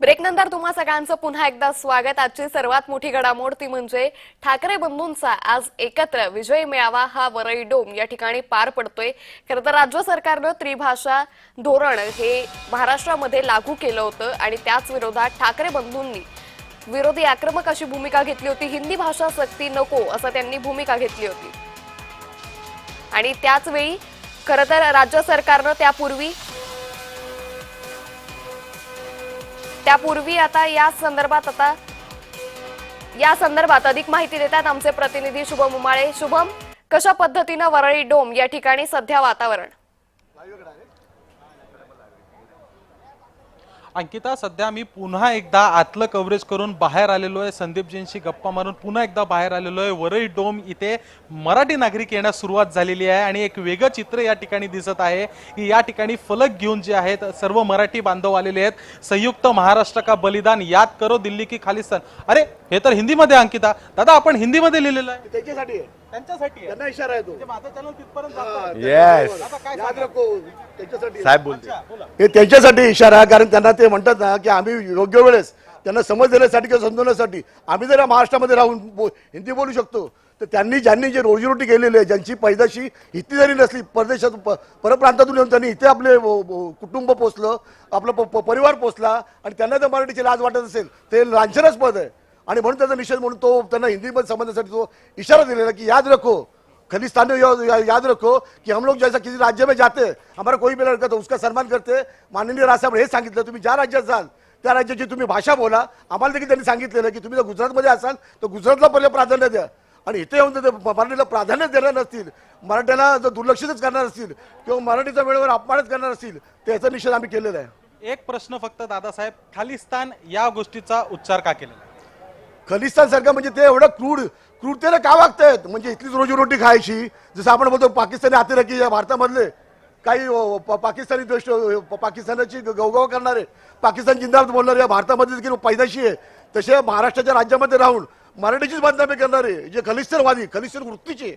ब्रेकनंतर तुम्हा सगळ्यांचं पुन्हा एकदा स्वागत. आजची सर्वात मोठी घडामोड ती म्हणजे ठाकरे बंधूंचा आज एकत्र विजय मेळावा हा वरई डोम या ठिकाणी पार पडतोय. खरं तर राज्य सरकारनं त्रिभाषा धोरण हे महाराष्ट्रामध्ये लागू केलं होतं आणि त्याच विरोधात ठाकरे बंधूंनी विरोधी आक्रमक अशी भूमिका घेतली होती. हिंदी भाषा सक्ती नको असं त्यांनी भूमिका घेतली होती. आणि त्याचवेळी खरं तर राज्य सरकारनं त्यापूर्वी त्यापूर्वी आता या संदर्भात आता या संदर्भात अधिक माहिती देतात आमचे प्रतिनिधी शुभम उमाळे. शुभम कशा पद्धतीनं वरळी डोम या ठिकाणी सध्या वातावरण? अंकिता सध्या मी पुन्हा एकदा आतलं कव्हरेज करून बाहेर आलेलो आहे. संदीपजींशी गप्पा मारून पुन्हा एकदा बाहेर आलेलो आहे. वरळी डोम इथे मराठी नागरिक येण्यास सुरुवात झालेली आहे आणि एक वेगळं चित्र या ठिकाणी दिसत आहे की या ठिकाणी फलक घेऊन जे आहेत सर्व मराठी बांधव आलेले आहेत. संयुक्त महाराष्ट्र का बलिदान याद करो दिल्ली की खालिस्तान. अरे हे तर हिंदीमध्ये अंकिता. दादा आपण हिंदीमध्ये लिहिलेलं आहे. त्याच्यासाठी त्यांच्यासाठी आहे. त्यांना इशारा आहे तो म्हणजे माझं चॅनल तिथपर्यंत जातं. येस आता काय याद रखो त्याच्यासाठी आहे. साहेब बोलते अच्छा, बोला. हे त्यांच्यासाठी इशारा आहे, कारण त्यांना ते म्हणतात ना की आम्ही योग्य वेळेस त्यांना समज देण्यासाठी किंवा समजवण्यासाठी आम्ही जर या महाराष्ट्रामध्ये राहून बो- हिंदी बोलू शकतो तर त्यांनी ज्यांनी जे रोजीरोटी केलेली आहे ज्यांची पैदाशी इथे जरी नसली परदेशात प- परप्रांतातून येऊन त्यांनी इथे आपले कुटुंब पोचलं आपलं प- प- परिवार पोचला आणि त्यांना जर मराठीची लाज वाटत असेल ते लांछनच पद आहे आणि म्हणून त्याचा निषेध म्हणून तो त्यांना हिंदीमध्ये समजण्यासाठी तो इशारा दिलेला की याद रखो. खलिस्तान याद रखो की हम लोग जैसा किसी राज्य में जाते हमारा कोई भी लड़का तो उसका सन्मान करते माननीय राजसाहेब हे सांगितलं तुम्ही ज्या राज्यात जाल त्या राज्याची तुम्ही भाषा बोला. आम्हाला देखील त्यांनी सांगितलेलं की तुम्ही जर गुजरातमध्ये असाल तर गुजरातला पहिले प्राधान्य द्या. आणि इथे येऊन जर मराठीला प्राधान्य देणार नसतील मराठ्याला जर दुर्लक्षितच करणार असतील किंवा मराठीचा वेळेवर अपमानच करणार असतील त्याचा निषेध आम्ही केलेला आहे. एक प्रश्न फक्त दादासाहेब खालिस्तान या गोष्टीचा उच्चार का केलेला आहे? खलिस्तान सारखं म्हणजे ते एवढं क्रूड क्रूरतेने का वागतायत? म्हणजे इथलीच रोजीरोटी खायची. जसं आपण बोलतो पाकिस्तानी अतिरेकी या भारतामधले काही पाकिस्तानी द्वेष पाकिस्तानाची ग- गवगव करणारे पाकिस्तान जिंदाबाद बोलणारे या भारतामध्ये देखील पैदाशी आहे. तसे महाराष्ट्राच्या राज्यामध्ये राहून मराठीचीच बदनामी करणारे जे खलिस्तानवादी खलिस्तान वृत्तीचे.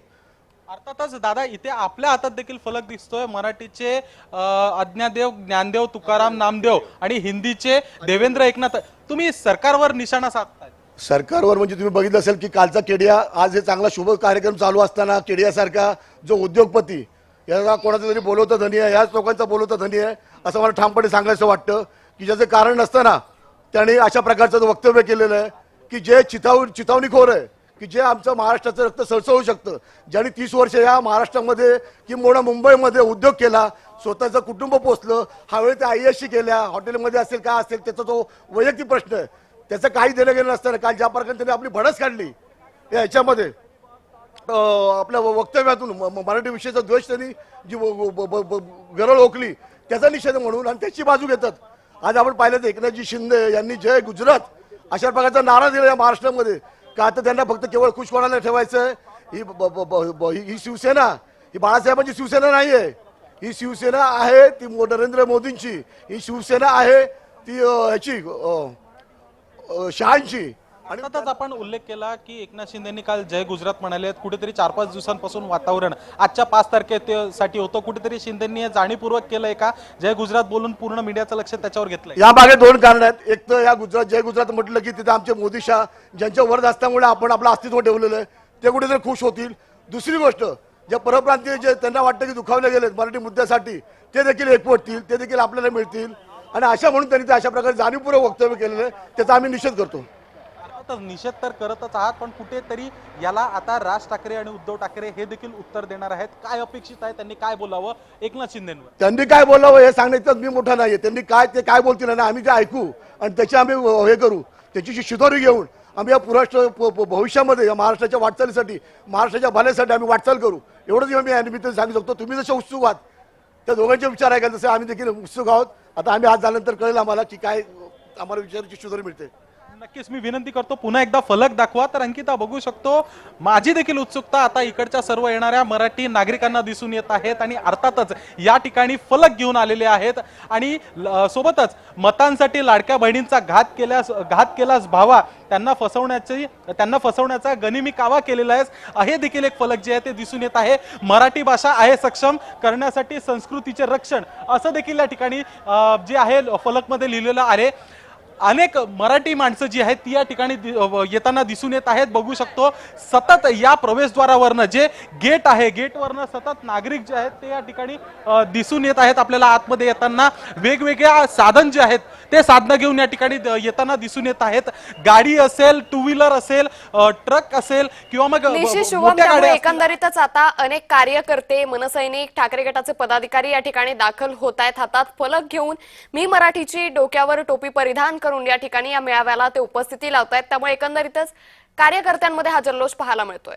अर्थातच दादा इथे आपल्या हातात देखील फलक दिसतोय. मराठीचे अज्ञादेव ज्ञानदेव तुकाराम नामदेव आणि हिंदीचे देवेंद्र एकनाथ. तुम्ही सरकारवर निशाणा साध सरकारवर म्हणजे तुम्ही बघितलं असेल की कालचा केडिया आज हे चांगला शुभ कार्यक्रम चालू असताना केडियासारखा जो उद्योगपती याचा कोणाचा तरी बोलवतं धनी आहे याच लोकांचा बोलवतं धनी आहे असं मला ठामपणे सांगायचं वाटतं की ज्याचं कारण नसताना त्याने अशा प्रकारचं वक्तव्य केलेलं आहे की जे चिथाव चिथावणीखोर आहे की जे आमचं महाराष्ट्राचं रक्त सळसळू शकतं ज्यांनी तीस वर्ष या महाराष्ट्रामध्ये किंबहुना मुंबईमध्ये उद्योग केला स्वतःचं कुटुंब पोचलं हा वेळ ते आय केल्या हॉटेलमध्ये असेल काय असेल त्याचा तो वैयक्तिक प्रश्न आहे त्याचं काही देणं घेणं नसताना काल ज्या प्रकारे त्यांनी आपली भडस काढली या आपल्या वक्तव्यातून म- मराठी विषयाचा द्वेष त्यांनी जी गरळ ओकली त्याचा निषेध म्हणून आणि त्याची बाजू घेतात. आज आपण पाहिलं तर एकनाथजी शिंदे यांनी जय गुजरात अशा प्रकारचा नारा दिला या महाराष्ट्रामध्ये. का आता त्यांना फक्त केवळ खुश कोणाला ठेवायचं आहे ही ब- ब- ब- ही ही शिवसेना ही बाळासाहेबांची शिवसेना नाही आहे ही शिवसेना आहे ती नरेंद्र मोदींची. ही शिवसेना आहे ती ह्याची शहांची आणि आपण उल्लेख केला की एकनाथ शिंदेनी काल जय गुजरात म्हणाले कुठेतरी चार पाच दिवसांपासून वातावरण आजच्या पाच तारखेसाठी होतं. कुठेतरी शिंदेनी जाणीवपूर्वक केलंय का? जय गुजरात बोलून पूर्ण मीडियाचं लक्ष त्याच्यावर घेतलंय. या मागे दोन कारण आहेत. एक तर या गुजरात जय गुजरात म्हटलं की तिथे आमचे मोदी शाह ज्यांच्या वरद असल्यामुळे आपण आपलं अस्तित्व ठेवलेलं आहे. ते कुठेतरी खुश होतील. दुसरी गोष्ट जे परप्रांतीय जे त्यांना वाटतं की दुखावले गेलेत मराठी मुद्द्यासाठी ते देखील एकवटतील ते देखील आपल्याला मिळतील. आणि अशा म्हणून त्यांनी ते अशा प्रकारे जाणीवपूर्वक वक्तव्य केलेलं आहे. त्याचा आम्ही निषेध करतो. निषेध तर करतच आहात पण कुठेतरी याला आता राज ठाकरे आणि उद्धव ठाकरे हे देखील उत्तर देणार आहेत. काय अपेक्षित आहे? त्यांनी काय बोलावं? एकनाथ शिंदेवर. त्यांनी काय बोलावं हे सांगण्याचं मी मोठा नाहीये. त्यांनी काय ते काय बोलतील ना आम्ही ते ऐकू आणि त्याची आम्ही हे करू त्याची शिदोरी घेऊन आम्ही या पुराष्ट्र भविष्यामध्ये या महाराष्ट्राच्या वाटचालीसाठी महाराष्ट्राच्या भल्यासाठी आम्ही वाटचाल करू. एवढंच मी या निमित्ताने सांगू शकतो. तुम्ही जसे उत्सुक आहात त्या दोघांचे विचार आहे का जसं आम्ही देखील उत्सुक आहोत. आता आम्ही आज झाल्यानंतर कळेल आम्हाला की काय आम्हाला विचाराची शिदोरी मिळते. नक्कीच मी विनंती करतो पुन्हा एकदा फलक दाखवा. तर अंकिता बघू शकतो माझी देखील उत्सुकता आता इकडच्या सर्व येणाऱ्या मराठी नागरिकांना दिसून येत आहेत आणि अर्थातच या ठिकाणी फलक घेऊन आलेले आहेत. आणि ल- सोबतच मतांसाठी लाडक्या बहिणींचा घात केल्यास घात केलास भावा त्यांना फसवण्याची त्यांना फसवण्याचा गनिमी कावा केलेला आहे हे देखील एक फलक जे आहे ते दिसून येत आहे. मराठी भाषा आहे सक्षम करण्यासाठी संस्कृतीचे रक्षण असं देखील या ठिकाणी जे आहे फलकमध्ये लिहिलेलं आहे. अनेक मराठी माणसं जी आहेत ती या ठिकाणी येताना दिसून येत आहेत. बघू शकतो सतत या प्रवेशद्वारावरनं जे गेट आहे गेटवरनं सतत नागरिक जे आहेत ते या ठिकाणी दिसून येत आहेत. आपल्याला आतमध्ये येताना वेगवेगळ्या साधन जे आहेत ते साधनं घेऊन या ठिकाणी येताना दिसून येत आहेत. गाडी असेल टू व्हीलर असेल ट्रक असेल किंवा मग. एकंदरीतच आता अनेक कार्यकर्ते मनसैनिक ठाकरे गटाचे पदाधिकारी या ठिकाणी दाखल होत आहेत. हातात फलक घेऊन मी मराठीची डोक्यावर टोपी परिधान करून या ठिकाणी या मेळाव्याला ते उपस्थिती लावत आहेत त्यामुळे एकंदरीतच कार्यकर्त्यांमध्ये हा जल्लोष पाहायला मिळतोय.